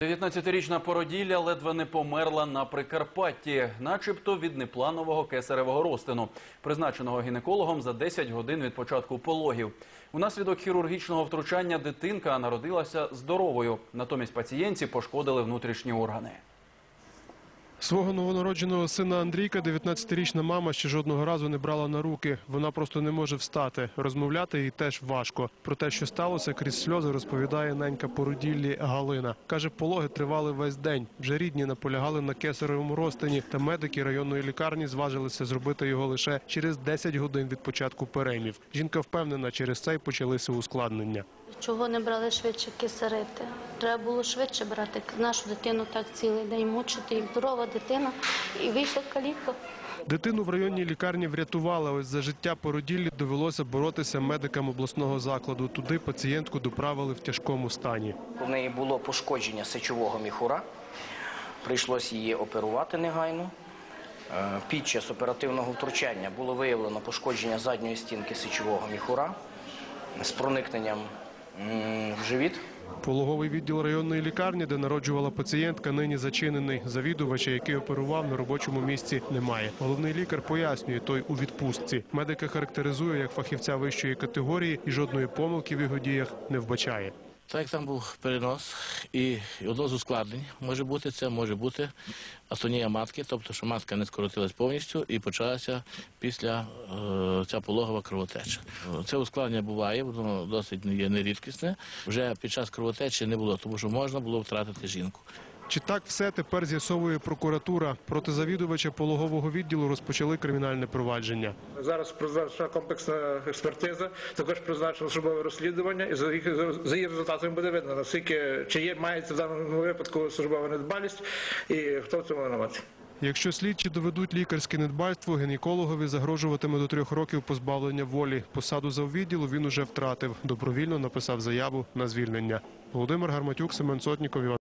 19-річна породілля ледве не померла на Прикарпатті, начебто від непланового кесаревого розтину, призначеного гінекологом за 10 годин від початку пологів. Унаслідок хірургічного втручання дитинка народилася здоровою. Натомість пацієнтці пошкодили внутрішні органи. Свого новонародженого сина Андрійка 19-річна мама ще жодного разу не брала на руки. Вона просто не може встати. Розмовляти їй теж важко. Про те, що сталося, крізь сльози розповідає ненька породіллі Галина. Каже, пологи тривали весь день. Вже рідні наполягали на кесаревому розтині, та медики районної лікарні зважилися зробити його лише через 10 годин від початку переймів. Жінка впевнена, через це й почалися ускладнення. Чого не брали швидше кисарити? Треба було швидше брати. Нашу дитину так цілий день мучити. І здорова дитина, і вийшла каліка. Дитину в районній лікарні врятували. Ось за життя породіллі довелося боротися медикам обласного закладу. Туди пацієнтку доправили в тяжкому стані. У неї було пошкодження сечового міхура. Прийшлось її оперувати негайно. Е, Під час оперативного втручання було виявлено пошкодження задньої стінки сечового міхура з проникненням в живіт. Пологовий відділ районної лікарні, де народжувала пацієнтка, нині зачинений. Завідувача, який оперував на робочому місці, немає. Головний лікар пояснює, той у відпустці. Медика характеризує як фахівця вищої категорії і жодної помилки в його діях не вбачає. Так там був перенос, і одно з ускладнень може бути це, може бути астонія матки, тобто що матка не скоротилась повністю і почалася після е, ця пологова кровотеча. Це ускладнення буває, воно досить є нерідкісне. Вже під час кровотечі не було, тому що можна було втратити жінку. Чи так все тепер з'ясовує прокуратура? Проти завідувача пологового відділу розпочали кримінальне провадження. Зараз призначена комплексна експертиза, також призначено службове розслідування, і за їх за її результатами буде видно, наскільки чи є мається в даному випадку службова недбалість і хто в цьому винуватий. Якщо слідчі доведуть лікарське недбальство, гінекологові загрожуватиме до трьох років позбавлення волі. Посаду заввідділу він уже втратив. Добровільно написав заяву на звільнення. Володимир Гарматюк, Семен Сотніков, Іван